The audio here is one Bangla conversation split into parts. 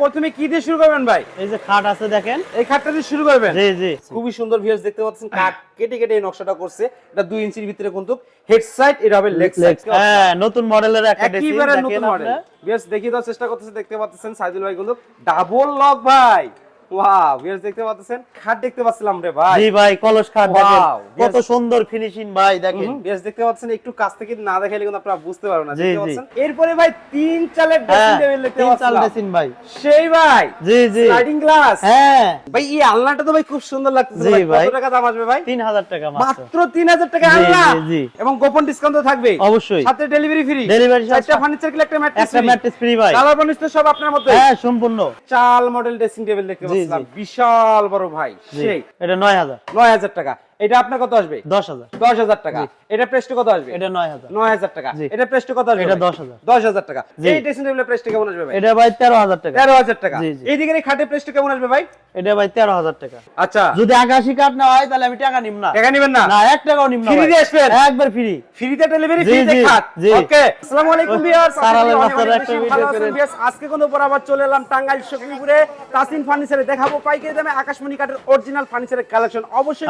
প্রথমে কি দিয়ে শুরু করবেন ভাই? এই যে খাট আছে দেখেন। এই খাটটা দিয়ে শুরু করবেন? জি জি। খুবই সুন্দর ভিউয়ার্স দেখতে পাচ্ছেন কাট কেটে কেটে এই নকশাটা করছে। এটা 2 ইঞ্চির ভিতরে কিন্তু হেড সাইড এটা হবে লেগ সাইড হ্যাঁ নতুন মডেলের একটা ড্রেসিং একেবারে নতুন মডেল ভিউয়ার্স দেখিয়ে দেওয়ার চেষ্টা করতেছে দেখতে পাচ্ছেন সাইদুল ভাই গুলো ডাবল লক ভাই। ওয়াও ভিউয়ার্স দেখতে পাচ্ছেন? খাট দেখতে পাচ্ছিলাম রে ভাই। জি ভাই কলস খাট দেখেন। কত সুন্দর ফিনিশিং ভাই দেখেন। দেখতে পাচ্ছেন একটু কাছ থেকে না দেখাইলে কিন্তু আপনারা বুঝতে পারবেন না দেখতে পাচ্ছেন? এরপরে ভাই তিন চালের ড্রেসিং হ্যাঁ টেবিল দেখতে তিন চাল ড্রেসিং ভাই। সেই ভাই জি জি। স্লাইডিং গ্লাস হ্যাঁ। ভাই এই আলনাটা তো ভাই খুব সুন্দর লাগতেছে ভাই। কত টাকা দাম আসবে ভাই? তিন হাজার টাকা মাত্র। মাত্র তিন হাজার টাকা আলনা জি, জি। এবং গোপন ডিসকাউন্ট তো থাকবে অবশ্যই। সাথে ডেলিভারি ফ্রি চারটা ফার্নিচার কিলে একটা ম্যাট্রেস একটা ম্যাট্রেস ফ্রি ভাই। কালার বানিশ তো সব আপনার মধ্যে হ্যাঁ সম্পূর্ণ। চাল মডেল ড্রেসিং টেবিল দেখতে। বিশাল বড় ভাই সেই। এটা নয় হাজার। নয় হাজার টাকা। এটা আপনার কত আসবে? দশ হাজার। দশ হাজার টাকা। এটা প্রেসটা কত আসবে? এটা নয় হাজার। নয় হাজার টাকা। এটা প্রেসটা কত আসবে এটা ভাই? 10,000 দশ হাজার টাকা। এই ড্রেসিং টেবিলের প্রেসটা কেমন আসবে ভাই? এটা ভাই তেরো হাজার টাকা। তেরো হাজার টাকা। এইদিকে এই খাটের প্রেসটা কেমন আসবে ভাই? এটা ভাই তেরো হাজার টাকা। আচ্ছা। যদি আকাশি কাঠ না হয় তাহলে আমি টাকা নিব না। টাকা নেবেন না? না এক টাকাও নিব না ভাই। দিয়ে আসবেন? একবার ফ্রি ফ্রিতে ডেলিভারি ফ্রিতে খাট। ওকে আসসালামু আলাইকুম ভিউয়ার্স। আজকে কিন্তু বরাবর চলে এলাম টাঙ্গাইল শক্তিপুরে তাসিন ফার্নিচারে দেখাবো। পাইকারি দামে আকাশমণি কাঠের অরিজিনাল ফার্নিচারের কালেকশন অবশ্যই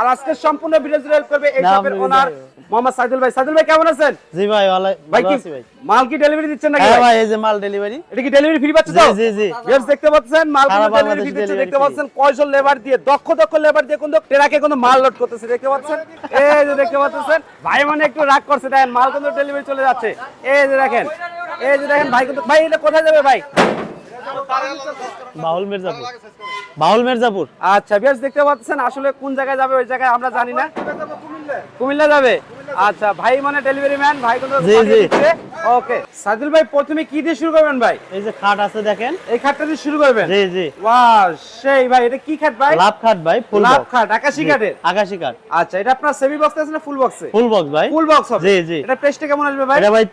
আর আজকে সম্পূর্ণ ভিডিও হেল্প করবে এই শপের ওনার মোহাম্মদ সাইদুল ভাই। সাইদুল ভাই কেমন আছেন? জি ভাই ভাই কি মাল কি ডেলিভারি দিচ্ছেন নাকি হ্যাঁ ভাই? ভাই এই যে মাল ডেলিভারি এটা কি ডেলিভারি ফ্রি পাচ্ছে জি জি জি। ভিউয়ার্স দেখতে পাচ্ছেন মাল কিন্তু ডেলিভারি ফ্রি দিচ্ছে দেখতে পাচ্ছেন কয়জন লেবার দিয়ে দক্ষ দক্ষ লেবার দিয়ে কিন্তু ট্রাকে কিন্তু মাল লোড করতেছে। দেখতে পাচ্ছেন? এই যে দেখতে পাচ্ছেন ভাই মানে একটু রাগ করছে। দেখেন মাল কিন্তু ডেলিভারি চলে যাচ্ছে। এই যে দেখেন এই যে দেখেন ভাই কিন্তু ভাই এটা কোথায় যাবে ভাই? বাহুল মির্জাপুর। আচ্ছা ভিউয়ার্স দেখতে পাচ্ছেন আসলে কোন জায়গায় যাবে ওই জায়গায় আমরা জানি না। কুমিল্লা। যাবে? আচ্ছা ভাই মানে ডেলিভারি ম্যান ভাই জি, জি। ওকে সাদিল ভাই প্রথমে কি দিয়ে শুরু করবেন ভাই? এই যে খাট আছে দেখেন। এই খাটটা দিয়ে শুরু করবেন? জি জি। ওয়াও সেই ভাই এটা কি খাট ভাই? লাভ খাট ভাই ফুল লাভ খাট আকাশি খাটের। আকাশি খাট। আচ্ছা এটা আপনার সেমি বক্সে আছে না ফুল বক্সে ফুল বক্স ভাই। ফুল বক্স হবে। জি, জি। এটা প্রাইসটা কেমন আসবে ভাই? এটা ভাই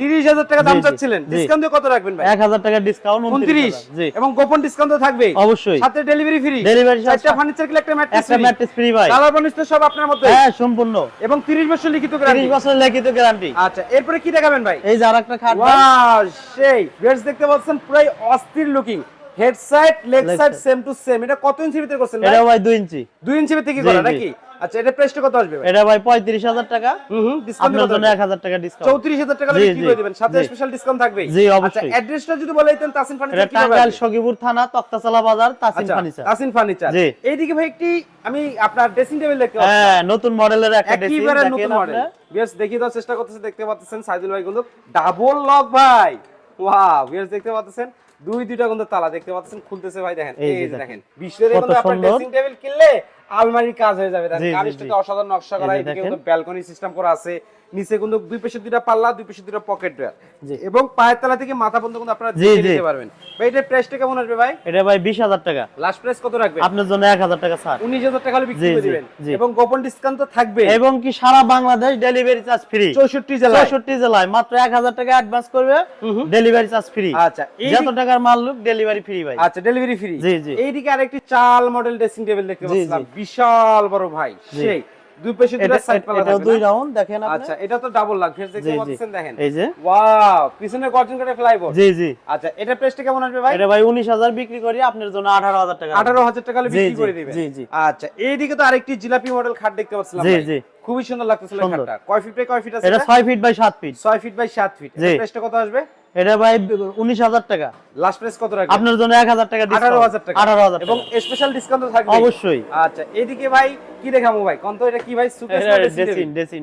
তিরিশ হাজার টাকা দাম চাচ্ছিলেন। ডিসকাউন্ট কত রাখবেন ভাই? এক হাজার টাকা ডিসকাউন্ট 29 জি। এবং গোপন ডিসকাউন্ট থাকবে অবশ্যই। সাথে ডেলিভারি ফ্রি charge চারটা ফার্নিচার কিলে একটা ম্যাট্রেস একটা ম্যাট্রেস ফ্রি ভাই। কালার বানিশ তো সব আপনার মধ্যে। হ্যাঁ সম্পূর্ণ। এবং 30 বছর লিখিত গ্যারান্টি বছর লিখিত গ্যারান্টি আচ্ছা এরপরে কি দেখাবেন ভাই? এই যে আরেকটা খাট ওয়াও সেই। ভিউয়ার্স দেখতে পাচ্ছেন পুরাই অস্থির looking head side leg side same to same এটা কত ইঞ্চি ভিতরে করছেন ভাই? এটা ভাই দুই ইঞ্চি 2 ইঞ্চি ভিতরে কি করা নাকি? আচ্ছা এটা প্রাইসটা কত আসবে এটা ভাই পঁয়ত্রিশ হাজার টাকা। হুম ডিসকাউন্ট আপনার জন্য এক হাজার টাকা ডিসকাউন্ট চৌত্রিশ হাজার টাকা জি, বিক্রি করে দিবেন সাথে স্পেশাল ডিসকাউন্ট থাকবে জি, আচ্ছা অ্যাড্রেসটা যদি বলে দিতেন তাসিন ফার্নিচার কি টাঙ্গাইল সগিপুর থানা তক্তাচালা বাজার আচ্ছা ফার্নিচার তাসিন ফার্নিচার জি। এইদিকে ভাই একটি আমি আপনার ড্রেসিং টেবিল দেখতে পাচ্ছি। হ্যাঁ নতুন মডেলের একটা ড্রেসিং একেবারে নতুন মডেল বেশ দেখিয়ে দেওয়ার চেষ্টা করতেছে দেখতে পাচ্ছেন সাইদুল ভাই কিন্তু ডাবল লক ভাই। ওয়াও বেশ দেখতে পাচ্ছেন? দুই দুইটা কিন্তু তালা দেখতে পাচ্ছেন খুলতেছে ভাই দেখেন। এই দেখেন। বিশ্বের কিন্তু আপনার ড্রেসিং টেবিল কিনলে আলমারির কাজ হয়ে যাবে। জি। অসাধারণ নকশা করা এদিকে কিন্তু ব্যালকনি সিস্টেম করা আছে। নিচে কিন্তু দুই পাশে দুইটা পাল্লা দুই পাশে দুইটা পকেট ড্রয়ার এবং পায়ের তলা থেকে মাথা পর্যন্ত কিন্তু আপনারা নিতে পারবেন। ভাই এটার প্রাইসটা কেমন আসবে ভাই? এটা ভাই বিশ হাজার টাকা। লাস্ট প্রাইস কত রাখবেন? আপনার জন্য এক হাজার টাকা ছাড় উনিশ হাজার টাকা হলে বিক্রি করে দিবেন। এবং গোপন ডিসকাউন্ট তো থাকবে এবং কি সারা বাংলাদেশ ডেলিভারি চার্জ ফ্রি চৌষট্টি জেলায়। চৌষট্টি জেলায়। মাত্র এক হাজার টাকা অ্যাডভান্স করবে ডেলিভারি চার্জ ফ্রি আচ্ছা যত টাকার মাল লুক ডেলিভারি ফ্রি ভাই। আচ্ছা ডেলিভারি ফ্রি জি, জি। এইদিকে আরেকটি চাল মডেল ড্রেসিং টেবিল দেখতে পাচ্ছিলাম। বিশাল বড় ভাই। সেই দুই পাশে দুটো সাইড পাল্লা থাকবে দুই রাউন্ড দেখেন আপনি? আচ্ছা এটা তো ডাবল লাগ ফেস দেখতে। পাচ্ছেন দেখেন। এই যে। ওয়াও পিছনে গর্জন ফ্লাইবোর্ড জি জি। আচ্ছা এটা প্রাইসটা কেমন আসবে ভাই? এটা ভাই উনিশ হাজার বিক্রি করি আপনার জন্য আঠারো হাজার টাকা। আঠারো হাজার টাকা বিক্রি করে দিবেন জি, জি। আচ্ছা এইদিকে তো আরেকটি জিলাপি মডেল খাট দেখতে পাচ্ছিলাম জি, জি। খুবই সুন্দর লাগতেছিল খাটটা কয় ফিট বাই কয় ফিট আছে এটা এটা? ছয় ফিট বাই সাত ফিট ছয় ফিট বাই সাত ফিট জি। প্রাইসটা কত আসবে? এটা ভাই উনিশ হাজার টাকা। লাস্ট প্রাইস কত রাখবেন আপনার জন্য এক হাজার টাকা আঠারো হাজার টাকা। আঠারো হাজার এবং এবং স্পেশাল ডিসকাউন্ট থাকবে অবশ্যই। আচ্ছা এদিকে ভাই কি দেখাবো ভাই কোন তো এটা কি ভাই সুকেস।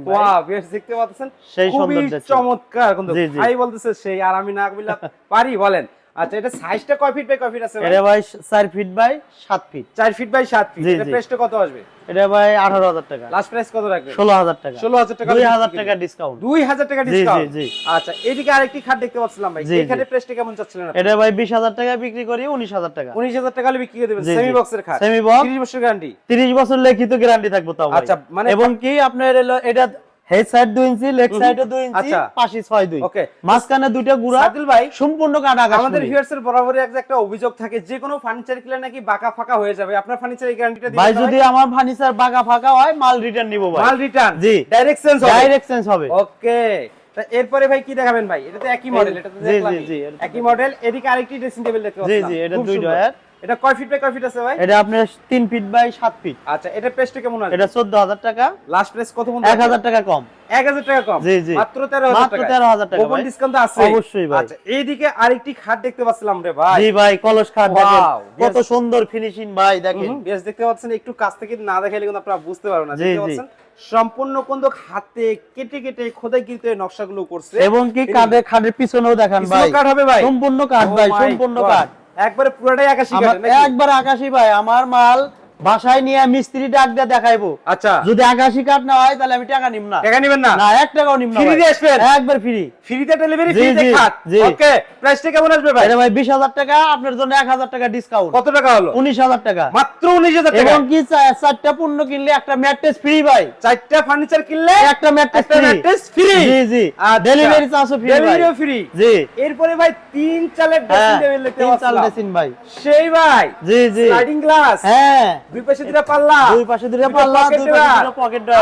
ওয়াও বেশ দেখতে পাচ্ছেন সেই সুন্দর। চমৎকার কিন্তু। ভাই বলতেছে সেই আর আমি না বললাম পারি বলেন আচ্ছা এটা সাইজটা কয় ফিট বাই কয় ফিট আছে এটা ভাই চার ফিট বাই সাত ফিট 4 ফিট বাই 7 ফিট এটা প্রাইসটা কত আসবে? এটা ভাই আঠারো হাজার টাকা। লাস্ট প্রাইস কত ষোলো হাজার টাকা। 16000 টাকা দুই বিক্রি হাজার করবেন। টাকা ডিসকাউন্ট 2000 টাকা ডিসকাউন্ট জি। আচ্ছা এদিকে আরেকটি খাট দেখতে পাচ্ছিলাম ভাই। জি, এখানে প্রাইসটা কেমন চাচ্ছিলেন আপনি? এটা ভাই বিশ হাজার টাকা বিক্রি করি উনিশ হাজার টাকা। 19000 টাকা হলে বিক্রি করে দেবেন। সেমি বক্সের খাট। Semi box। 30 বছর গ্যারান্টি তিরিশ বছর লিখিত গ্যারান্টি থাকব তাও ভাই। আচ্ছা, মানে- এবং কি আপনার এলো এটা হেড সাইড দুই ইঞ্চি লেগ সাইডে দুই ইঞ্চি আচ্ছা। পাশে ছয় দুই। Okay. মাঝখানে দুইটা গুড়া সাদিল ভাই সম্পূর্ণ কাটা আমাদের ভিউয়ার্স এর বরাবরই একটা অভিযোগ থাকে যে কোনো ফার্নিচার কিনলে নাকি বাঁকা ফাঁকা হয়ে যাবে। আপনার ফার্নিচার এই গ্যারান্টিটা ভাই যদি আমার ফার্নিচার বাঁকা ফাঁকা হয় মাল রিটার্ন নিব ভাই। মাল রিটার্ন জি। ডাইরেক্ট হবে। ডাইরেক্ট চেঞ্জ হবে। ওকে এরপরে ভাই কি দেখাবেন ভাই? এটা তো একই মডেল এটা তো একই মডেল এদিকে আরেকটি ড্রেসিং টেবিল দেখতে জি, জি, এটা দুই ডয়ার। এটা কয় ফিট বাই কয় ফিট আছে ভাই? এটা আপনার ফিট বাই ফিট আচ্ছা এটা কেমন আছে? এটা চোদ্দ হাজার টাকা লাস্ট কত টাকা কম। এক হাজার টাকা কম? জি, জি। মাত্র টাকা 13,000 টাকা ওপেন ডিসকাউন্ট আছে অবশ্যই ভাই। আচ্ছা এইদিকে আরেকটি খাট দেখতে পাচ্ছিলাম রে ভাই। জি ভাই কলস খাট দেখেন। কত সুন্দর ফিনিশিং ভাই দেখেন। বেশ দেখতে পাচ্ছেন একটু কাছ থেকে না দেখাইলে কিন্তু আপনারা বুঝতে পারবেন না। দেখতে। পাচ্ছেন সম্পূর্ণ কোন হাতে কেটে কেটে খোদাই কিন্তু নকশাগুলো করছে। এবং কি কাঠের খাটের পিছনেও দেখান ভাই। কাঠ হবে ভাই? সম্পূর্ণ কাঠ Oh ভাই সম্পূর্ণ কাঠ। একবারে পুরোটাই আকাশি একবার আকাশি ভাই আমার মাল বাসায় নিয়ে মিস্ত্রি ডাক দিয়ে দেখাইবো। আচ্ছা। যদি আকাশি কাঠ না হয় তাহলে আমি টাকা নিব না। টাকা নেবেন না? না এক টাকাও নিব না ভাই। দিয়ে আসবেন? একবার ফ্রি ফ্রিতে ডেলিভারি জি, ফ্রিতে জি, খাট। ওকে প্রাইসটা কেমন আসবে ভাই? এটা ভাই বিশ হাজার টাকা আপনার জন্য এক হাজার টাকা ডিসকাউন্ট কত টাকা হলো? উনিশ হাজার টাকা। মাত্র উনিশ হাজার টাকা? এবং কি চারটা পণ্য কিনলে একটা ম্যাট্রেস ফ্রি ভাই। চারটা ফার্নিচার কিনলে একটা ম্যাট্রেস ফ্রি mattress free? জি জি। আচ্ছা। ডেলিভারি চার্জও ফ্রি ডেলিভারিও ফ্রি জি। এরপরে ভাই তিন চালের ড্রেসিং টেবিল দেখতে তিন চাল ড্রেসিং ভাই। সেই ভাই জি জি। স্লাইডিং গ্লাস হ্যাঁ। দুই পাশে পাল্লা। দুই পাশে পাল্লা, দুই পাশে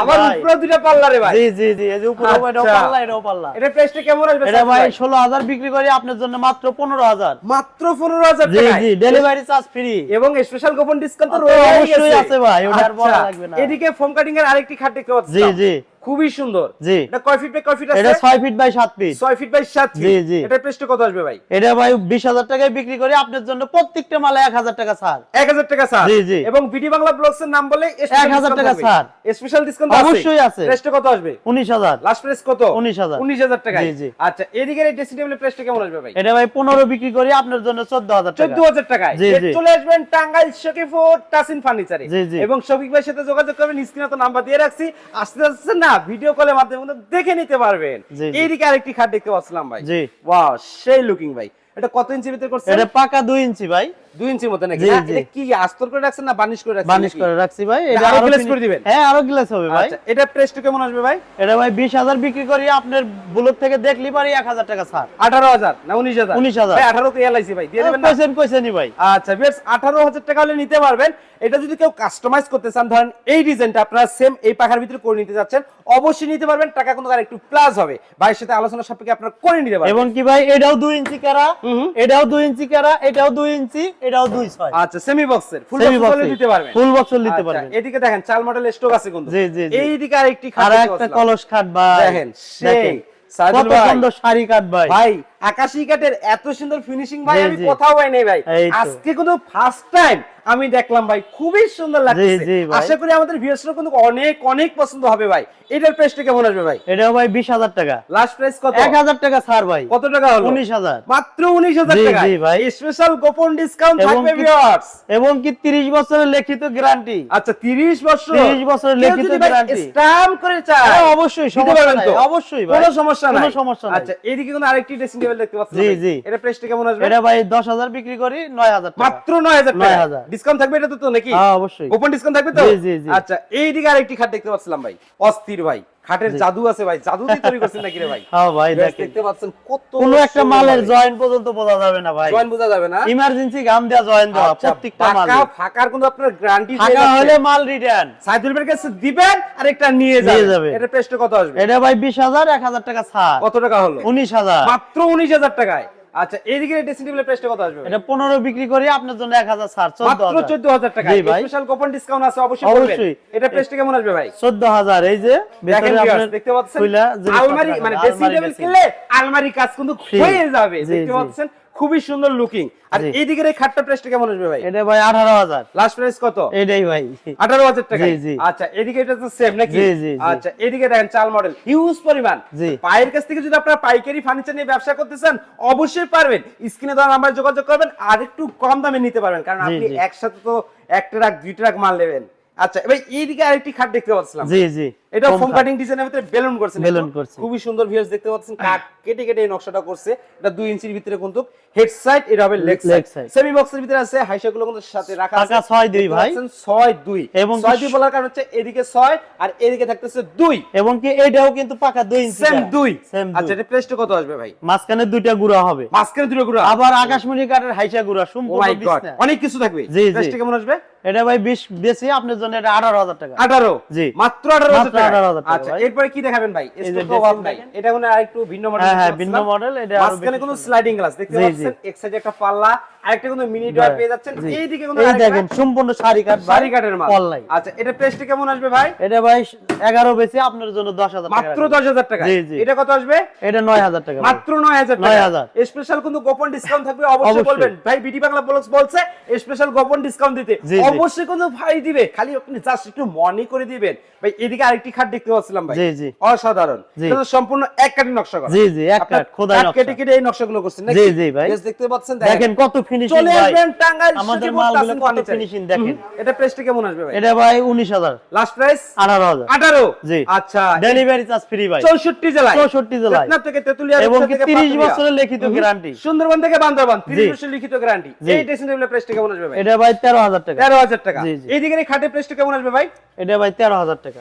আবার উপরে দুটো পাল্লা রে ভাই। জি জি জি এই যে উপরে এটাও আচ্ছা। পাল্লা এটাও পাল্লা। এটা প্রাইসটা কেমন আসবে এটা ভাই ষোলো হাজার বিক্রি করি আপনার জন্য মাত্র পনেরো হাজার। মাত্র পনেরো হাজার জি জি ডেলিভারি চার্জ ফ্রি এবং স্পেশাল গোপন ডিসকাউন্ট তো অবশ্যই আছে ভাই, ওটা আর বলা লাগবে না। এদিকে ফোম কাটিং এর আরেকটি খাট দেখতে পাচ্ছি জি জি। খুবই সুন্দর। জি। এটা কয় ফিট বাই কয় ফিট আছে? এটা ছয় ফিট বাই সাত ফিট 6 ফিট বাই 7 ফিট জি, জি। এটা প্রাইসটা কত আসবে ভাই? এটা ভাই বিশ হাজার টাকায় বিক্রি করি আপনার জন্য প্রত্যেকটা মালে এক হাজার টাকা ছাড়। 1000 টাকা স্যার জি, জি। এবং বিডি বাংলা ব্লগস এর নাম বলে 1000 টাকা ছাড়। স্পেশাল ডিসকাউন্ট আছে অবশ্যই আছে। প্রাইসটা কত আসবে? উনিশ হাজার। লাস্ট প্রাইস কত? 19,000 19000 টাকা জি, জি। আচ্ছা এদিকে এই ড্রেসিং টেবিলের প্রাইসটা কেমন আসবে ভাই? এটা ভাই পনেরো বিক্রি করি আপনার জন্য চোদ্দ হাজার টাকা। 14000 টাকায়। জি, জি। চলে আসবেন টাঙ্গাইল শকিফুর টাসিন ফার্নিচারে জি, জি। এবং শফিক ভাইয়ের সাথে যোগাযোগ করবেন স্ক্রিনে তো নাম্বার দিয়ে রাখছি। আসতে আসতে না। ভিডিও কলের মাধ্যমে কিন্তু দেখে নিতে পারবেন। এইদিকে আরেকটি খাট দেখতে পাচ্ছিলাম ভাই। জি। ওয়াও সেই লুকিং ভাই। এটা কত ইঞ্চি ভিতরে করছে এটা পাকা দুই ইঞ্চি ভাই। দুই ইঞ্চির মতো নাকি। এটা কি আস্তর করে রাখছেন না বানিশ করে রাখছেন বানিশ করে রাখছি ভাই? এটা আরও fini- করে দিবেন? হ্যাঁ আরও গ্লাস হবে ভাই। আচ্ছা এটা প্রেসটা কেমন আসবে ভাই? এটা ভাই বিশ হাজার বিক্রি করি আপনার বুলেট থেকে দেখলি পারি এক হাজার টাকা ছাড়। আঠারো হাজার না উনিশ হাজার? 19,000 ভাই আঠারো তো এলআইসি ভাই দিয়ে দেবেন না? কইছেন কইছেনই ভাই। আচ্ছা বেশ আঠারো হাজার টাকা হলে নিতে পারবেন। এটা যদি কেউ কাস্টমাইজ করতে চান ধরেন এই ডিজাইনটা আপনারা সেম এই পাখার ভিতরে করে নিতে যাচ্ছেন অবশ্যই নিতে পারবেন। টাকা কিন্তু আর একটু প্লাস হবে। ভাইয়ের সাথে আলোচনা সাপেক্ষে আপনারা করে নিতে পারবেন। এবং কি ভাই এটাও দুই ইঞ্চি কেরা। এটাও দুই ইঞ্চি কেরা এটাও দুই ইঞ্চি এটাও দুই ছয় আচ্ছা সেমি বক্সের ফুল বক্স। নিতে পারবেন ফুল এ নিতে আচ্ছা, পারবেন। এদিকে দেখেন চাল মডেল স্টক আছে কিন্তু জি, জি। এইদিকে আরেকটি খাট আর একটা কলস খাট ভাই দেখেন, সেই। কত ভাই। শাড়ি কাট ভাই ভাই আকাশি কাঠের এত সুন্দর ফিনিশিং ভাই আমি কোথাও পাই নাই ভাই। আজকে কিন্তু ফার্স্ট টাইম আমি দেখলাম ভাই খুবই সুন্দর লাগছে আশা করি আমাদের ভিউয়ার্সরা কিন্তু অনেক অনেক পছন্দ হবে ভাই। এটার প্রাইসটা কেমন আসবে ভাই? এটাও ভাই বিশ হাজার টাকা। লাস্ট প্রাইস কত? এক হাজার টাকা ছাড় ভাই। কত টাকা হলো? উনিশ হাজার। মাত্র উনিশ হাজার জি, টাকা জি, ভাই। স্পেশাল গোপন ডিসকাউন্ট থাকবে ভিউয়ার্স এবং কি তিরিশ বছরের লিখিত গ্যারান্টি আচ্ছা 30 বছর। 30 বছরের লিখিত guarantee। স্ট্যাম্প করে চায় হ্যাঁ, অবশ্যই, সমস্যা নাই, অবশ্যই ভাই। কোনো সমস্যা নাই। কোনো সমস্যা নাই। আচ্ছা এইদিকে কিন্তু আরেকটি ড্রেসিং টেবিল দেখতে পাচ্ছেন জি, জি। এটা প্রাইসটা কেমন আসবে? এটা ভাই দশ হাজার বিক্রি করি নয় হাজার টাকা। মাত্র 9000 টাকা? 9,000 ডিসকাউন্ট থাকবে এটা তো তো নাকি? হ্যাঁ অবশ্যই। ওপেন ডিসকাউন্ট থাকবে তো? জি, জি। আচ্ছা এইদিকে আরেকটি খাট দেখতে পাচ্ছিলাম ভাই। অস্থির ভাই। খাটের জাদু আছে ভাই জাদু দিয়ে তৈরি করছেন নাকি রে ভাই? হ্যাঁ ভাই দেখতে পাচ্ছেন কত কোনো একটা মালের জয়েন্ট পর্যন্ত বোঝা যাবে না ভাই। জয়েন বোঝা যাবে না? ইমার্জেন্সি গাম দেওয়া জয়েন্ট দেওয়া আচ্ছা প্রত্যেকটা মাল ফাঁকা ফাঁকার কিন্তু আপনার গ্যারান্টি ফাঁকা হলে মাল রিটার্ন সাইদুল ভাইয়ের কাছে দিবেন আর একটা নিয়ে যাবেন। যাবে। এটা প্রাইসটা কত আসবে? এটা ভাই বিশ হাজার এক হাজার টাকা ছাড়। কত টাকা হলো? উনিশ হাজার। মাত্র উনিশ হাজার টাকায়? আচ্ছা এইদিকে ড্রেসিং টেবিলের প্রাইসটা কত আসবে এটা পনেরো বিক্রি করি আপনার জন্য এক হাজার ছাড় চোদ্দ মাত্র হাজার। চোদ্দ হাজার টাকা। জি ভাই। স্পেশাল কুপন ডিসকাউন্ট আছে অবশ্যই অবশ্যই। এটা প্রাইসটা কেমন আসবে ভাই? চোদ্দ হাজার এই যে ভেতরে আপনার দেখতে পাচ্ছেন? আলমারি মানে ড্রেসিং টেবিল কিনলে আলমারি কাজ কিন্তু হয়ে যাবে দেখতে পাচ্ছেন? খুবই সুন্দর লুকিং আর জি। এইদিকের এই খাটটা প্রাইসটা কেমন আসবে ভাই? এটা ভাই আঠারো হাজার। লাস্ট প্রাইস কত? এটাই ভাই। আঠারো হাজার টাকা জি, জি। আচ্ছা এদিকে এটা তো সেম নাকি? জি, জি। আচ্ছা এদিকে দেখেন চাল মডেল হিউজ পরিমাণ। জি। পায়ের কাছ থেকে যদি আপনারা পাইকারি ফার্নিচার নিয়ে ব্যবসা করতে চান অবশ্যই পারবেন। স্ক্রিনে দেওয়া নাম্বার যোগাযোগ করবেন আর একটু কম দামে নিতে পারবেন কারণ আপনি একসাথে তো এক ট্রাক দুই ট্রাক মাল নেবেন। আচ্ছা এবার এইদিকে আরেকটি খাট দেখতে পাচ্ছিলাম। জি জি। এটা ফোম। কাটিং। ডিজাইনের ভিতরে বেলুন করছেন। বেলুন। করছি। খুবই সুন্দর ভিউয়ার্স দেখতে পাচ্ছেন। কাট কেটে কেটে এই নকশাটা করছে। এটা 2 ইঞ্চির ভিতরে কিন্তু হেড সাইড এটা হবে লেগ সাইড সেমি বক্সের ভিতরে আছে হাইসা গুলো কিন্তু সাথে রাখা আছে। টাকা ছয় দুই ভাই। 6 2 এবং এবং 6 2 বলার কারণ হচ্ছে এদিকে 6 আর এদিকে থাকতেছে 2 এবং কি এটাও কিন্তু পাকা দুই ইঞ্চি সেম 2 সেম আচ্ছা এটা প্রেসটা কত আসবে ভাই? মাঝখানে দুইটা গুড়া হবে। মাঝখানে দুটো গুড়া। আবার আকাশমণি কাঠের হাইসা গুড়া সম্পূর্ণ মাই গড অনেক কিছু থাকবে। জি। কেমন আসবে? এটা ভাই বিশ বেশি আপনার জন্য এটা আঠারো হাজার টাকা। 18 জি। মাত্র 18000 মাত্র টাকা টাকা 18,000 টাকা আচ্ছা এরপরে কি দেখাবেন ভাই? নাই। এটা কোনো আরেকটু ভিন্ন মডেল হ্যাঁ, হ্যাঁ, ভিন্ন মডেল এটা মাঝখানে কোনো স্লাইডিং গ্লাস দেখতে। পাচ্ছেন? এক সাইডে একটা পাল্লা আরেকটা কোনো মিনি ডয়ার পেয়ে যাচ্ছেন এইদিকে কোনো এই দেখেন সম্পূর্ণ শাড়ি কাট সারি কাঠের মাল পল্লাই। আচ্ছা এটা প্রাইসটা কেমন আসবে ভাই এটা ভাই 11 বেশি আপনার জন্য 10000 টাকা মাত্র রাখব। দশ হাজার টাকা জি, জি। এটা কত আসবে এটা 9000 টাকা মাত্র নয় হাজার টাকা 9,000 স্পেশাল কিন্তু গোপন ডিসকাউন্ট থাকবে অবশ্যই। বলবেন ভাই বিডি বাংলা ব্লগস বলছে স্পেশাল গোপন ডিসকাউন্ট দিতে। অবশ্যই কিন্তু ভাই দিবে খালি আপনি জাস্ট একটু মনে করে দিবেন ভাই এদিকে আরেকটি খাট দেখতে পাচ্ছিলাম ভাই জি, জি। অসাধারণ। এটা সম্পূর্ণ এক কাঠের নকশা করা জি, জি, এক কাঠ, খোদাই নকশা। কেটে কেটে এই নকশাগুলো করছেন নাকি জি, জি, ভাই। দেখতে পাচ্ছেন দেখেন কত ফিনিশিং চলে আসবেন টাঙ্গাইল আমাদের মালগুলো কেমন আসবে ভাই? এটা ভাই 19000 আচ্ছা, লাস্ট টাকা। 13000 টাকা।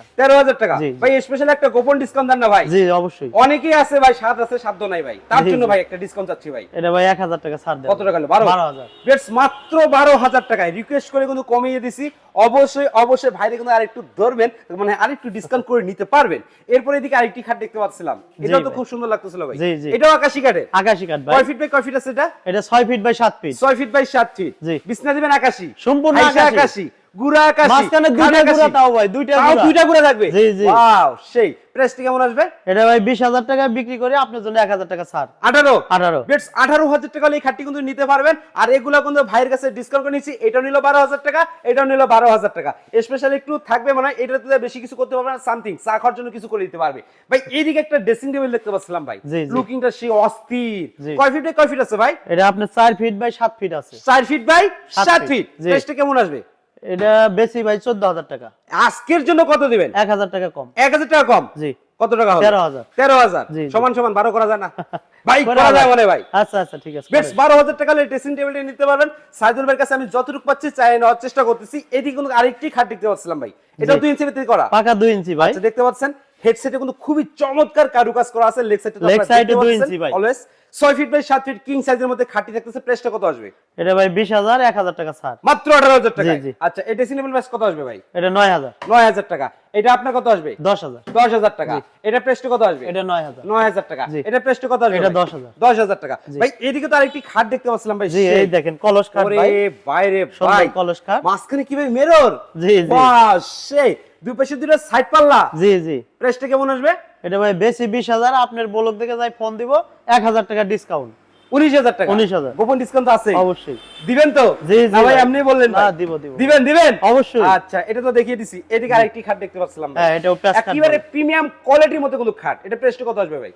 টাকা। ভাই? স্পেশাল একটা গোপন ডিসকাউন্ট দেন না ভাই? জি অবশ্যই। অনেকেই আছে ভাই সাত আছে সাধ্য নাই ভাই। তার জন্য ভাই একটা ডিসকাউন্ট চাচ্ছি ভাই। এটা ভাই 1000 টাকা ছাড় কত টাকা হলো? হাজার বেটস মাত্র বারো হাজার টাকায়। রিকোয়েস্ট করে কিন্তু কমিয়ে দিছি। অবশ্যই অবশ্যই ভাইরে কিন্তু আরেকটু ধরবেন মানে আরেকটু ডিসকাউন্ট করে নিতে পারবেন। এরপরে এদিকে আরেকটি খাট দেখতে পাচ্ছিলাম। এটা তো খুব সুন্দর লাগতেছিল ভাই। এটাও আকাশি কাঠে আকাশি কাঠ কয় ফিট বাই কয় ফিট আছে এটা? এটা ছয় ফিট বাই সাত ফিট ছয় ফিট বাই সাত ফিট বিছনা দিবেন আকাশি। সম্পূর্ণ আকাশি। গুড়া আকাশি মাঝখানে দুইটা গুড়া তাও ভাই দুইটা তাও দুইটা গুড়া থাকবে? জি, জি। ওয়াও সেই প্রাইসটা কেমন আসবে? এটা ভাই 20000 টাকা বিক্রি করে আপনার জন্য 1000 টাকা ছাড়। আঠারো? 18 বেটস আঠারো হাজার টাকা হলে এই খাটটি কিন্তু নিতে পারবেন। আর এগুলো কিন্তু ভাইয়ের কাছে ডিসকাউন্ট করে নিচ্ছি। এটাও নিল বারো হাজার টাকা এটাও নিল বারো হাজার টাকা। স্পেশাল একটু থাকবে মানে এটাতে বেশি কিছু করতে পারবে না সামথিং চা খাওয়ার জন্য কিছু করে দিতে পারবে। ভাই এইদিকে একটা ড্রেসিং টেবিল দেখতে পাচ্ছিলাম ভাই। লুকিংটা সেই অস্থির। কয় ফিট কয় ফিট আছে ভাই? এটা আপনার 4 ফিট বাই 7 ফিট আছে। চার ফিট বাই সাত সাত ফিট। ফিট প্রাইসটা কেমন আসবে? এটা বেশি ভাই 14000 টাকা। আজকের জন্য কত দিবেন? 1000 টাকা কম। এক হাজার টাকা কম? জি। কত টাকা হবে? 13,000 তেরো হাজার জি, জি। সমান সমান বারো করা যায় না? ভাই করা যায়। মানে ভাই। আচ্ছা আচ্ছা ঠিক আছে বেশ বারো হাজার টাকা ড্রেসিং টেবিলটা নিতে পারবেন। সাইদুল ভাইয়ের কাছে আমি যতটুকু পাচ্ছি চাই নেওয়ার চেষ্টা করতেছি। এদিকে কিন্তু আরেকটি খাট দেখতে পাচ্ছিলাম ভাই। এটা। দুই ইঞ্চি করা। পাকা 2 ইঞ্চি ভাই। আচ্ছা দেখতে পাচ্ছেন। হেডসেটে কিন্তু খুবই চমৎকার কারুকাজ করা আছে। লেগ সাইডে side এ দুই ইঞ্চি ভাই। Always 6 feet by 7 feet king সাইজের মধ্যে খাটি থাকতেছে প্রাইসটা কত আসবে? এটা ভাই 20000 1000 টাকা ছাড়। মাত্র 18000 টাকা জি, জি। আচ্ছা এই ড্রেসিং টেবিল প্রাইস কত আসবে ভাই? এটা 9000 9000 টাকা। এটা আপনার কত আসবে? 10000 10000 টাকা। এটা প্রাইসটা কত আসবে? এটা 9000 9000 টাকা। জি। এটা প্রাইসটা কত আসবে এটা ভাই? 10,000 10000 টাকা। ভাই এদিকে তো আরেকটি খাট দেখতে পাচ্ছিলাম ভাই। এই দেখেন কলস খাট ভাই। বাইরে ভাই। কলস কাট মাঝখানে কীভাবে মেরর জি, জি। বাহ সেই। দুই পাশে দুটো সাইড পাল্লা। জি জি। প্রাইসটা কেমন আসবে? এটা ভাই বেশি 20000 আপনার বলক থেকে যাই ফোন দিব 1000 টাকা ডিসকাউন্ট উনিশ হাজার টাকা? 19,000 গোপন ডিসকাউন্ট আছে। অবশ্যই। দিবেন তো? জি, জি ভাই। এমনি বললেন না, দিব, দিব। দিবেন দিবেন? অবশ্যই। আচ্ছা এটা তো দেখিয়ে দিছি। এদিকে আরেকটি খাট দেখতে পাচ্ছিলাম ভাই। হ্যাঁ, এটাও একেবারে প্রিমিয়াম কোয়ালিটির মতো কিন্তু খাট। এটা প্রাইসটা কত আসবে ভাই?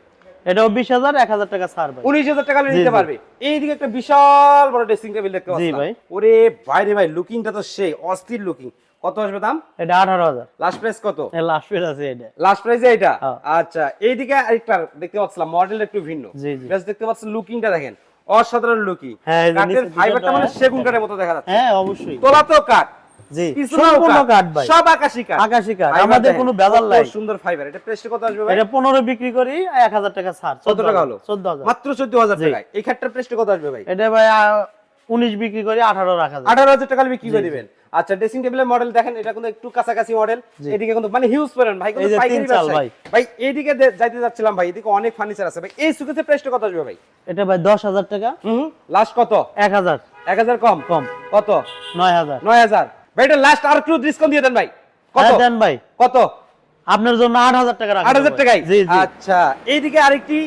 এটাও 20000 1000 টাকা ছাড় ভাই। উনিশ হাজার টাকা নিতে পারবে। এইদিকে একটা বিশাল বড় ড্রেসিং টেবিল দেখতে পাচ্ছি ভাই। ওরে বাইরে ভাই লুকিংটা তো সেই অস্থির লুকিং কত আসবে দাম? এটা 18000 লাস্ট প্রাইস কত? লাস্ট পেজ আছে এটা। লাস্ট প্রাইসে এটা? হ্যাঁ। আচ্ছা এইদিকে আরেকটা দেখতে পাচ্ছিলাম মডেল একটু ভিন্ন। জি, জি। বেশ দেখতে পাচ্ছেন লুকিংটা দেখেন অসাধারণ লুকিং হ্যাঁ, কাঠের ফাইবারটা মানে সেগুন কাঠের মতো দেখা যাচ্ছে। হ্যাঁ অবশ্যই। তোলা তো কাঠ। জি সম্পূর্ণ কাট ভাই। সব আকাশি কাঠ। আকাশি কাঠ। আমাদের কোনো নাই। সুন্দর ফাইবার এটা কত আসবে ভাই? এটা 15 বিক্রি করি 1000 টাকা ছাড়। টাকা হলো? 14000 মাত্র 14000 জি। টাকায়। এই খাটটার প্রাইসটা কত আসবে ভাই? এটা ভাই আহ, 19 বিক্রি করি 18 রাখা যায় আঠারো হাজার টাকা বিক্রি করে দিবেন। আচ্ছা ড্রেসিং টেবিলের মডেল দেখেন এটা কিন্তু একটু কাছাকাছি মডেল এদিকে কিন্তু মানে হিউজ পরেন ভাই কিন্তু পাইকারি ভাই। ভাই এইদিকে যাইতে যাচ্ছিলাম ভাই এদিকে অনেক ফার্নিচার আছে ভাই। এই সুকেসের প্রাইসটা কত আসবে ভাই? এটা ভাই 10000 টাকা। হুম লাস্ট কত? 1000 এক হাজার কম? কম। কত? 9000 নয় হাজার। ভাই এটা লাস্ট আর একটু ডিসকাউন্ট দিয়ে দেন ভাই। কত? হ্যাঁ, দেন ভাই। কত? আপনার জন্য 8000 টাকা আট হাজার। টাকায়? আচ্ছা এইদিকে আরেকটি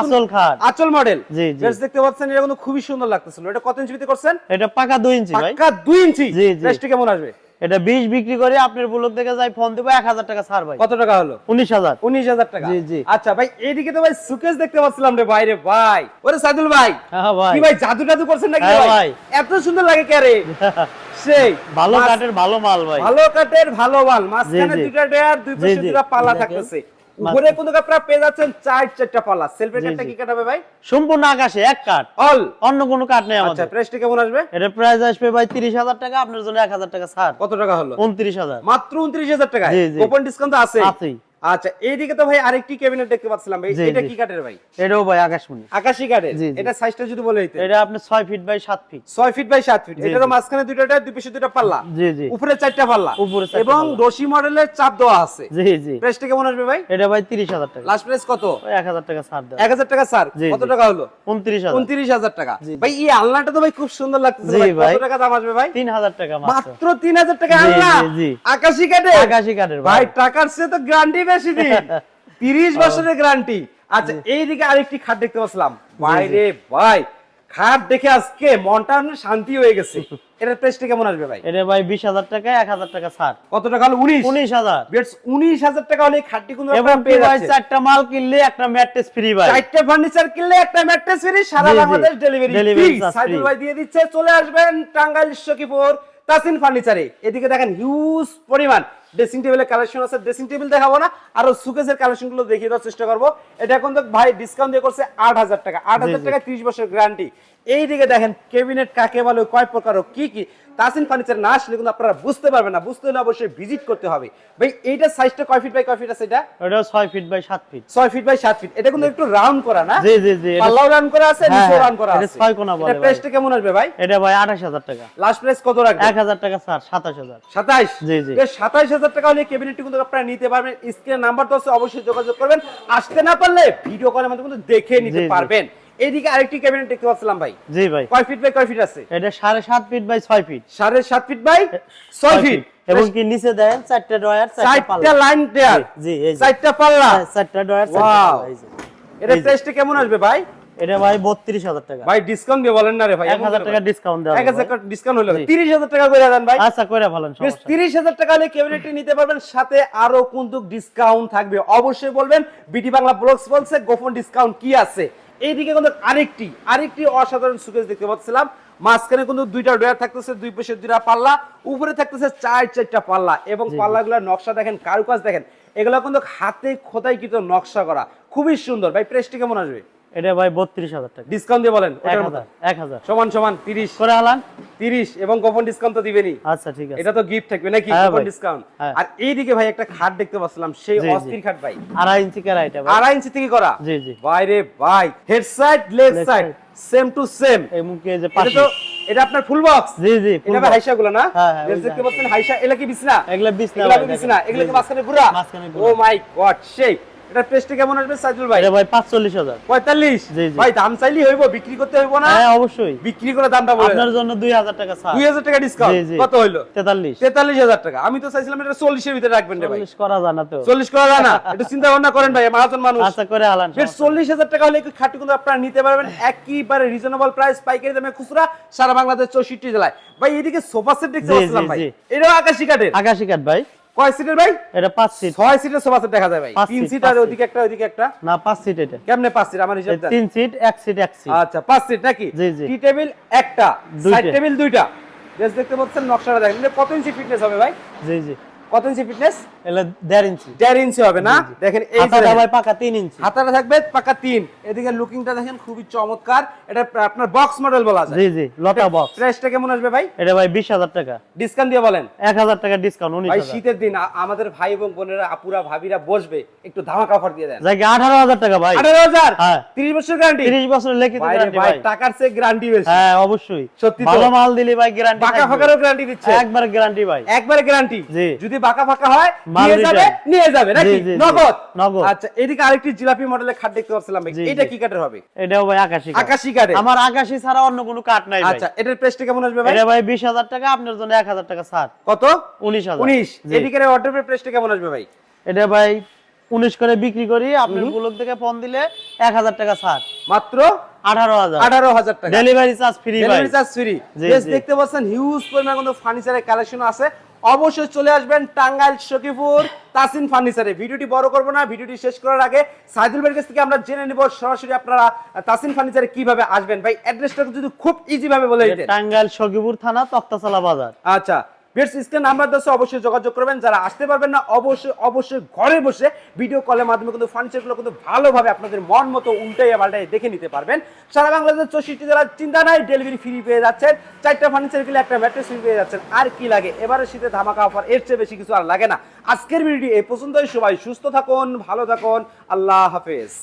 আচল খাট। আচল মডেল জি, জি। দেখতে পাচ্ছেন এটা কিন্তু খুবই সুন্দর লাগতেছিল। এটা কত ইঞ্চি করছেন? এটা পাকা দুই ইঞ্চি পাকা দুই ইঞ্চি? জি, জি। কেমন আসবে? এটা 20 বিক্রি করে আপনার বুলক থেকে যাই ফোন দিব 1000 টাকা ছাড় ভাই। কত টাকা হলো? 19000 উনিশ হাজার টাকা? জি, জি। আচ্ছা ভাই এইদিকে তো ভাই সুকেস দেখতে পাচ্ছিলাম রে ভাই রে ভাই। ওরে সাইদুল ভাই। হ্যাঁ ভাই। কি ভাই জাদু টাদু করছেন নাকি হ্যাঁ ভাই। এত সুন্দর লাগে কে রে? সেই ভালো কাটের কাঠের ভালো মাল ভাই। ভালো কাঠের ভালো মাল। মাঝখানে। দুইটা ডেয়ার দুই পাশে পালা দুটা পাল্লা থাকতেছে। কোন কিন্তু আপনারা পেয়ে যাচ্ছেন চার চারটা পাল্লা সেলফের কাটটা কি কাটাবে ভাই? সম্পূর্ণ আকাশে এক কাট অল অন্য কোন কাট নেই আমাদের আচ্ছা আমাদের। প্রাইসটা কেমন আসবে? এটা প্রাইস আসবে ভাই 30000 টাকা আপনার জন্য 1000 টাকা ছাড়। কত টাকা হলো? 29000 মাত্র উনত্রিশ হাজার টাকা জি, জি। ওপেন ডিসকাউন্ট আছে আছেই। আচ্ছা এইদিকে তো ভাই আরেকটি ক্যাবিনেট দেখতে পাচ্ছিলাম ভাই। এটা কি কাঠের ভাই? এটাও ভাই আকাশমণি। আকাশি কাঠের। এটা সাইজটা যদি বলে দিতে এটা আপনি ছয় ফিট বাই সাত ফিট ছয় ফিট বাই সাত ফিট এটারও মাঝখানে দুইটা দুই পাশে দুইটা পাল্লা। জি জি। উপরে চারটা পাল্লা। উপরে এবং। রশি মডেলের চাপ দেওয়া আছে। জি জি। প্রাইসটা কেমন আসবে ভাই? এটা ভাই তিরিশ হাজার টাকা। লাস্ট প্রাইস কত? ওই এক হাজার টাকা ছাড় এক হাজার টাকা স্যার জি, কত টাকা হলো? উনত্রিশ হাজার। উনত্রিশ হাজার টাকা। ভাই এই আলনাটা তো ভাই খুব সুন্দর লাগতেছে ভাই। কত টাকা দাম আসবে ভাই? তিন হাজার টাকা মাত্র। মাত্র তিন হাজার টাকা জি, আলনা। আকাশি কাঠে আকাশি কাঠের ভাই টাকার চেয়ে তো গ্যারান্টি বেশি দিন। তিরিশ বছরের গ্যারান্টি আচ্ছা এইদিকে আরেকটি খাট দেখতে পাচ্ছিলাম। ভাই রে ভাই খাট দেখে আজকে মনটা শান্তি হয়ে গেছে। এটার প্রাইসটা কেমন আসবে ভাই? এটা ভাই বিশ হাজার টাকা এক হাজার টাকা ছাড়। কত টাকা হলো? উনিশ? উনিশ হাজার। বেডস উনিশ হাজার টাকা হলে খাটটি কিন্তু এবং পেয়ে ভাই যাচ্ছেন চারটা মাল কিনলে একটা ম্যাট্রেস ফ্রি ভাই। চারটে ফার্নিচার কিনলে একটা ম্যাট্রেস ফ্রি সারা। বাংলাদেশ ডেলিভারি ফ্রি সাইদুল ভাই দিয়ে দিচ্ছে চলে আসবেন টাঙ্গাইল সখীপুর তাসিন ফার্নিচারে এদিকে দেখেন হিউজ পরিমাণ। ড্রেসিং টেবিলের কালেকশন আছে ড্রেসিং টেবিল দেখাবো না আরও সুকেসের কালেকশনগুলো দেখিয়ে দেওয়ার চেষ্টা করব। এটা এখন তো ভাই ডিসকাউন্ট দিয়ে করছে আট হাজার টাকা। আট হাজার টাকা ত্রিশ বছর গ্যারান্টি এইদিকে দেখেন ক্যাবিনেট কাকে বলে কয় প্রকার কি কি। তাসিন ফার্নিচার না আসলে কিন্তু আপনারা বুঝতে পারবেন না। বুঝতে হলে অবশ্যই ভিজিট করতে হবে। ভাই এইটার সাইজটা কয় ফিট বাই কয় ফিট আছে এটা? ওটা ছয় ফিট বাই সাত ফিট ছয় ফিট বাই সাত ফিট এটা কিন্তু একটু রাউন্ড করা না? জি জি জি এটা- পাল্লাও রান করা আছে হ্যাঁ, নিচেও হ্যাঁ, রান করা এটা আছে। ছয় কোণা বলে এটা প্রাইসটা কেমন আসবে ভাই? এটা ভাই আঠাশ হাজার টাকা। লাস্ট প্রাইস কত রাখবেন? এক হাজার টাকা ছাড় সাতাশ হাজার। 27 জি, জি। এই 27000 টাকা হলে ক্যাবিনেটটি কিন্তু আপনারা নিতে পারবেন। স্ক্রিনে নাম্বার তো আছে অবশ্যই যোগাযোগ করবেন। আসতে না পারলে ভিডিও কলের মাধ্যমে কিন্তু দেখে নিতে। পারবেন। এইদিকে আরেকটি ক্যাবিনেট দেখতে পাচ্ছিলাম ভাই। জি ভাই। কয় ফিট বাই কয় ফিট আছে? এটা সাড়ে সাত ফিট বাই ছয় ফিট সাড়ে সাত ফিট বাই ছয় ফিট এবং কি নিচে দেন চারটা ড্রয়ার চারটা চারটা পাল্লা। লাইন দেয়ার জি, এই যে। চারটা পাল্লা। হ্যাঁ, চারটা চারটা এই যে। এটা প্রাইসটা কেমন আসবে ভাই? এটা ভাই বত্রিশ হাজার টাকা। ভাই ডিসকাউন্ট দিয়ে বলেন না রে ভাই এক হাজার টাকা ডিসকাউন্ট এক হাজার টাকা ডিসকাউন্ট হলো জি। তিরিশ হাজার টাকা করে দেন ভাই। আচ্ছা করে ভালো তিরিশ হাজার টাকা হলে ক্যাবিনেটটি নিতে পারবেন সাথে আরও কিন্তু ডিসকাউন্ট থাকবে অবশ্যই বলবেন। বিটি বাংলা ব্লগস বলছে গোপন ডিসকাউন্ট কি আছে? এইদিকে কিন্তু আরেকটি আরেকটি অসাধারণ সুকেস দেখতে পাচ্ছিলাম। মাঝখানে কিন্তু দুইটা ডয়ার থাকতেছে দুই পাশে দুইটা পাল্লা উপরে থাকতেছে চার চারটা পাল্লা এবং পাল্লাগুলোর নকশা দেখেন কারুকাজ দেখেন। এগুলো কিন্তু হাতে খোদাইকৃত নকশা করা খুবই সুন্দর। ভাই প্রেসটি কেমন আসবে? এটা ভাই বত্রিশ হাজার টাকা। ডিসকাউন্ট দিয়ে বলেন এক হাজার সমান সমান তিরিশ। করে হালান তিরিশ এবং গোপন ডিসকাউন্ট তো দিবেনি আচ্ছা ঠিক আছে। এটা তো গিফট থাকবে নাকি? হ্যাঁ ডিসকাউন্ট হ্যাঁ। আর এইদিকে ভাই একটা খাট দেখতে পাচ্ছিলাম সেই। অস্থির খাট ভাই। আড়াই ইঞ্চি কেরা এটা আড়াই ইঞ্চি থেকে করা? জি জি। বাইরে ভাই head side leg side same to same এবং কি যে পাশে তো এটা আপনার ফুল বক্স জি জি এটা। হাইসা গুলো না? হ্যাঁ, দেখতে পাচ্ছেন হাইসা এগুলা কি বিছনা? এগুলা বিছনা এগুলা বিছনা? এগুলা কি। মাঝখানে পুরা ও মাই গড সেই এটা প্রেসটা কেমন আসবে সাইদুল ভাই? এটা ভাই জি, জি। ভাই দাম হইব বিক্রি করতে হইব না? হ্যাঁ অবশ্যই। বিক্রি করে দামটা বলে। আপনার জন্য দুই হাজার টাকা ছাড়। টাকা ডিসকাউন্ট। কত হইল? তেতাল্লিশ। তেতাল্লিশ হাজার টাকা। আমি তো চাইছিলাম এটা ভিতরে রাখবেন রে ভাই। চল্লিশ করা জানা তো। চল্লিশ করা যায় না? একটু চিন্তা ভাবনা করেন ভাই মহাজন মানুষ। আচ্ছা করে বেশ চল্লিশ হাজার টাকা হলে খাটি কিন্তু আপনারা নিতে পারবেন। একইবারে রিজনেবল প্রাইস পাইকারি দামে খুচরা সারা বাংলাদেশ চৌষট্টি জেলায়। ভাই এদিকে সোফা সেট দেখতে পাচ্ছিলাম ভাই। জি। এটাও আকাশি কাঠের। আকাশি কাঠ ভাই। কয় সিটের ভাই? এটা পাঁচ সিট। ছয় সিটের সোফা সেট দেখা যায় ভাই। তিন সিট, আর ওইদিকে ওদিকে একটা ওদিকে একটা। না পাঁচ সিট এটা। কেমনে পাঁচ সিট? আমার হিসাব তিন সিট এক সিট এক সিট। আচ্ছা পাঁচ সিট নাকি? জি, জি। টি টেবিল একটা। সাইড টেবিল দুইটা। বেশ দেখতে পাচ্ছেন নকশাটা দেখেন। কত ইঞ্চি ফিটনেস হবে ভাই? জি জি। কত ইঞ্চি ফিটনেস এগুলো দেড় ইঞ্চি। দেড় ইঞ্চি হবে না? দেখেন এই হাতাটা ভাই পাকা তিন ইঞ্চি। হাতাটা থাকবে পাকা তিন। এদিকে লুকিংটা দেখেন খুবই চমৎকার। এটা আপনার বক্স মডেল বলা যায়। জি জি লতা বক্স প্রাইসটা কেমন আসবে ভাই? এটা ভাই বিশ হাজার টাকা। ডিসকাউন্ট দিয়ে বলেন। এক হাজার টাকা ডিসকাউন্ট উনিশ ভাই শীতের দিন আমাদের ভাই এবং বোনেরা আপুরা ভাবিরা বসবে একটু ধামাকা অফার দিয়ে দেন। আঠারো হাজার টাকা ভাই। আঠারো হাজার? হ্যাঁ। তিরিশ বছর গ্যারান্টি তিরিশ বছর লিখিত গ্যারান্টি ভাই ভাই। টাকার চেয়ে গ্যারান্টি বেশি। হ্যাঁ অবশ্যই। সত্যি। ভালো মাল দিলে ভাই গ্যারান্টি ফাঁকারও গ্যারান্টি দিচ্ছে। একবার গ্যারান্টি ভাই। একবারে গ্যারান্টি যদি বাঁকা ফাঁকা হয় নিয়ে যাবে নিয়ে যাবে নাকি? জি, জি, জি। নগদ? নগদ। আচ্ছা এদিকে আরেকটি জিলাপি মডেলের খাট দেখতে পাচ্ছিলাম ভাই। এটা কি কাঠের হবে? এটাও ভাই আকাশি কাঠ। কাঠের? আমার আকাশি ছাড়া অন্য কোনো কাঠ নাই ভাই। আচ্ছা এটার প্রাইসটা কেমন আসবে ভাই? এটা টাকা আপনার জন্য এক হাজার টাকা ছাড়। কত? অর্ডারের প্রাইসটা কেমন আসবে ভাই? এটা ভাই উনিশ করে বিক্রি করি আপনার ব্লক থেকে ফোন দিলে এক হাজার টাকা ছাড়। মাত্র আঠারো হাজার। আঠারো হাজার টাকা। Delivery charge free delivery charge free. দেখতে পাচ্ছেন হিউজ পরিমাণ কিন্তু ফার্নিচারের কালেকশন আছে। অবশ্যই চলে আসবেন টাঙ্গাইল সখীপুর তাসিন ফার্নিচারে ভিডিওটি বড় করব না ভিডিওটি শেষ করার আগে সাইদুল ভাইয়ের কাছ থেকে আমরা জেনে নিব সরাসরি আপনারা তাসিন ফার্নিচারে কীভাবে আসবেন। ভাই অ্যাড্রেসটা যদি খুব ইজি ভাবে বলে দিতেন। টাঙ্গাইল সগিপুর থানা তক্তাচালা বাজার। আচ্ছা বেশ স্ক্রিন নাম্বার দশে অবশ্যই যোগাযোগ করবেন। যারা আসতে পারবেন না, অবশ্যই অবশ্যই ঘরে বসে ভিডিও কলের মাধ্যমে কিন্তু ফার্নিচারগুলো কিন্তু ভালোভাবে আপনাদের মন মতো উল্টাই পাল্টাই দেখে নিতে পারবেন। সারা বাংলাদেশের চৌষট্টি জেলার চিন্তা নাই ডেলিভারি ফ্রি পেয়ে যাচ্ছেন। চারটা ফার্নিচার কিনে একটা ম্যাট্রেস ফ্রি পেয়ে যাচ্ছেন। আর কি লাগে? এবারে শীতে ধামাকা অফার এর চেয়ে বেশি কিছু আর লাগে না। আজকের ভিডিও এই পর্যন্তই। সবাই সুস্থ থাকুন, ভালো থাকুন। আল্লাহ হাফেজ।